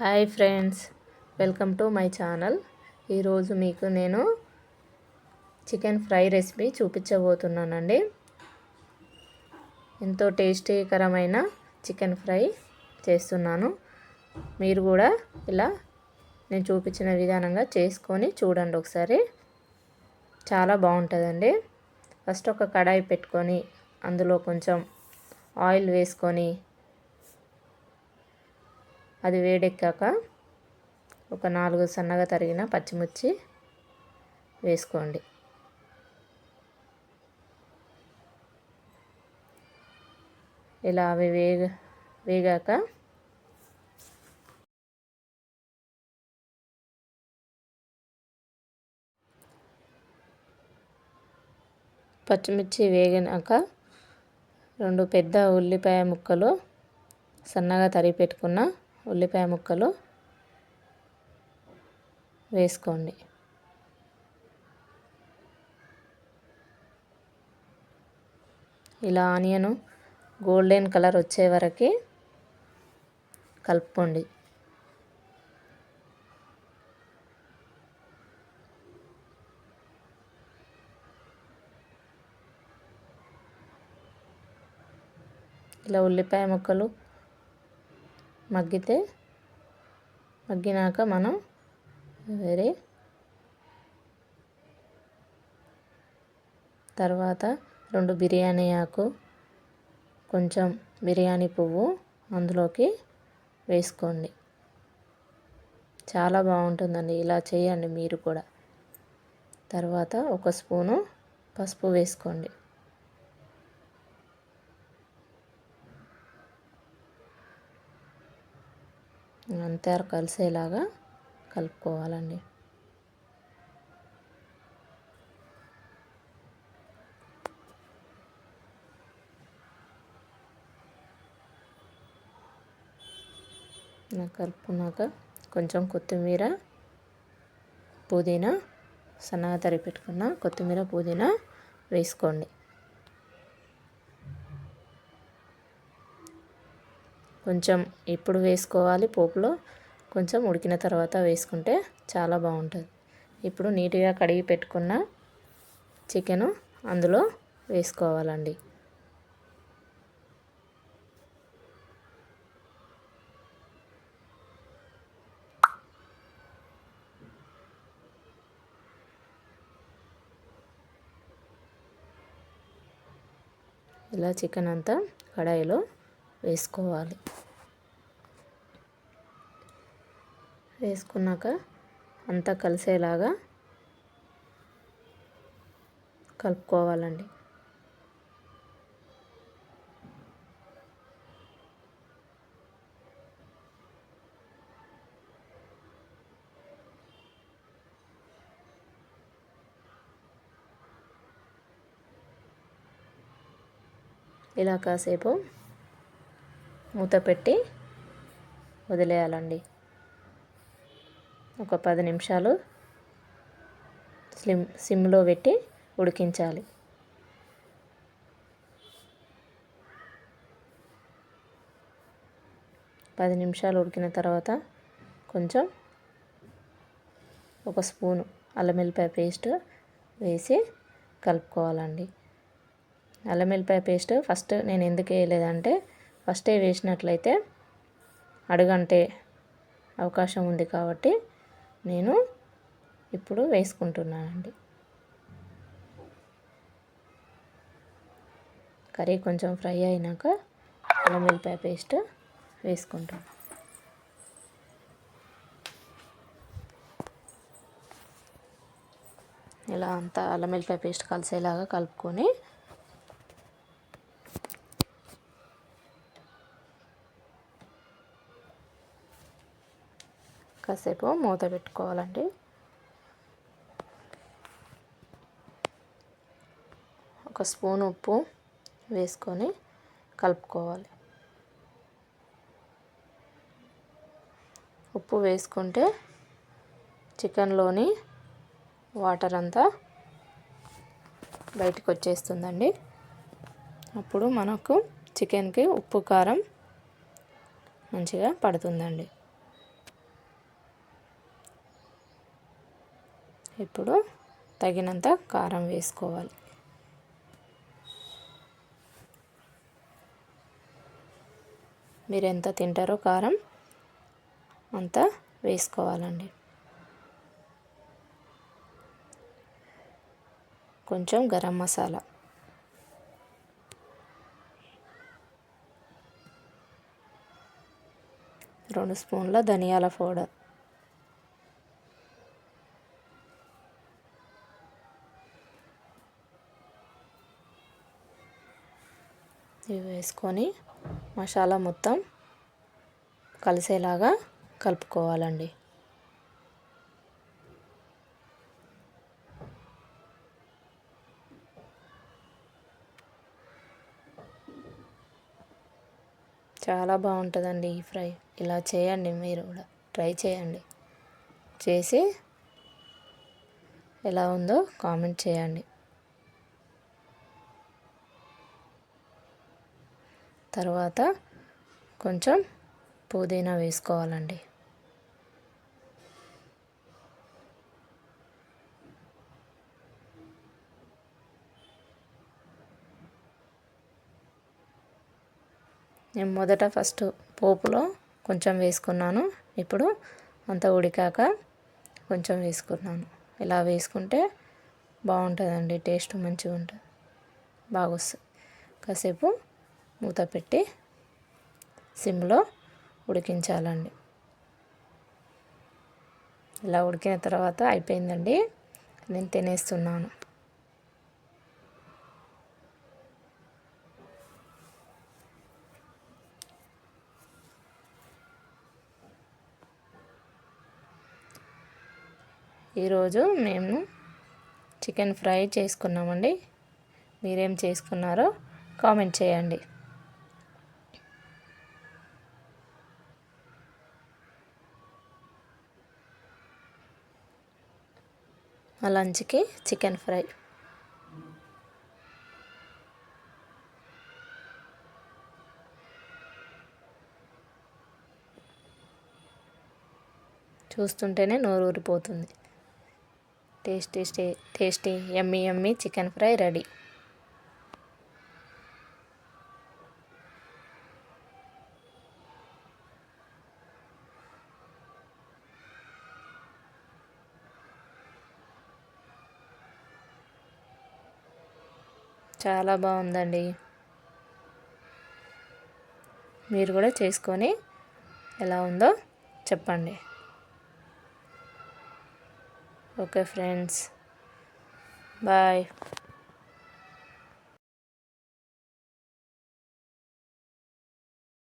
Hi friends welcome to my channel. ఈరోజు మీకు నేను చికెన్ ఫ్రై రెసిపీ చూపించబోతున్నానండి. ఎంతో టేస్టీకరమైన చికెన్ ఫ్రై చేస్తున్నాను. మీరు కూడా ఇలా నేను చూపించిన విధానంగా చేసుకొని చూడండి ఒకసారి. చాలా బాగుంటుందండి. ఫస్ట్ ఒక కడాయి పెట్టుకొని అందులో కొంచెం ఆయిల్ వేసుకొని అది వేడెక్కాక ఒక నాలుగు సన్నగా తరిగిన పచ్చిమిర్చి వేసుకోండి. ఇలా అవి వేగ వేగాక పచ్చిమిర్చి వేగినాక రెండు పెద్ద ఉల్లిపాయ ముక్కలు సన్నగా తరిగి పెట్టుకున్న ఉల్లిపాయ ముక్కలు వేసుకోండి. ఇలా ఆనియన్ గోల్డెన్ కలర్ వచ్చే వరకు కలుపుకోండి. ఇలా ఉల్లిపాయ ముక్కలు మగ్గితే మగ్గినాక మనం వేరే తర్వాత రెండు బిర్యానీ ఆకు కొంచెం బిర్యానీ పువ్వు అందులోకి వేసుకోండి. చాలా బాగుంటుందండి. ఇలా చేయండి మీరు కూడా. తర్వాత ఒక స్పూను పసుపు వేసుకోండి. అంతా కలిసేలాగా కలుపుకోవాలండి. కలుపుకున్నాక కొంచెం కొత్తిమీర పుదీనా సన్నగా తరిగి పెట్టుకున్న కొత్తిమీర పుదీనా వేసుకోండి. కొంచెం ఇప్పుడు వేసుకోవాలి పోపులో? కొంచెం ఉడికిన తర్వాత వేసుకుంటే చాలా బాగుంటుంది. ఇప్పుడు నీట్గా కడిగి పెట్టుకున్న చికెను అందులో వేసుకోవాలండి. ఇలా చికెన్ అంతా కడాయిలో వేసుకోవాలి. వేసుకున్నాక అంతా కలిసేలాగా కలుపుకోవాలండి. ఇలా కాసేపు మూత పెట్టి వదిలేయాలండి. ఒక పది నిమిషాలు స్లిమ్ సిమ్లో పెట్టి ఉడికించాలి. పది నిమిషాలు ఉడికిన తర్వాత కొంచెం ఒక స్పూను అల్లం పేస్ట్ వేసి కలుపుకోవాలండి. అల్లం వెల్లిపాయ పేస్ట్ ఫస్ట్ నేను ఎందుకు వేయలేదంటే ఫస్టే వేసినట్లయితే అడుగంటే అవకాశం ఉంది కాబట్టి నేను ఇప్పుడు వేసుకుంటున్నానండి. కర్రీ కొంచెం ఫ్రై అయినాక అల్లం వెల్లిపాయ పేస్ట్ వేసుకుంటున్నాను ఇలా అంతా అల్లం వెల్లిపాయ పేస్ట్ కలిసేలాగా కలుపుకొని కాసేపు మూత పెట్టుకోవాలండి. ఒక స్పూన్ ఉప్పు వేసుకొని కలుపుకోవాలి. ఉప్పు వేసుకుంటే చికెన్లోని వాటర్ అంతా బయటకు వచ్చేస్తుందండి అప్పుడు మనకు చికెన్కి ఉప్పు కారం మంచిగా పడుతుందండి. ఇప్పుడు తగినంత కారం వేసుకోవాలి. మీరు ఎంత తింటారో కారం అంత వేసుకోవాలండి. కొంచెం గరం మసాలా. రెండు స్పూన్ల ధనియాల పౌడర్. ఇవి వేసుకొని మసాలా మొత్తం కలిసేలాగా కలుపుకోవాలండి. చాలా బాగుంటుందండి ఈ ఫ్రై. ఇలా చేయండి మీరు కూడా. ట్రై చేయండి. చేసి ఎలా ఉందో కామెంట్ చేయండి. తర్వాత కొంచెం పుదీనా వేసుకోవాలండి. నేను మొదట ఫస్ట్ పోపులో కొంచెం వేసుకున్నాను. ఇప్పుడు అంత ఉడికాక కొంచెం వేసుకున్నాను. ఇలా వేసుకుంటే బాగుంటుందండి టేస్ట్ మంచిగా ఉంటుంది బాగా వస్తుంది కాసేపు మూత పెట్టి సిమ్లో ఉడికించాలండి. ఇలా ఉడికిన తర్వాత అయిపోయిందండి. నేను తినేస్తున్నాను. ఈరోజు మేము చికెన్ ఫ్రై చేసుకున్నామండి. మీరేం చేసుకున్నారో కామెంట్ చేయండి. లంచ్కి చికెన్ ఫ్రై. చూస్తుంటేనే నోరు ఊరిపోతుంది. Tasty tasty yummy yummy chicken fry ready. చాలా బాగుందండి. మీరు కూడా చేసుకొని ఎలా ఉందో చెప్పండి. Okay friends. బాయ్.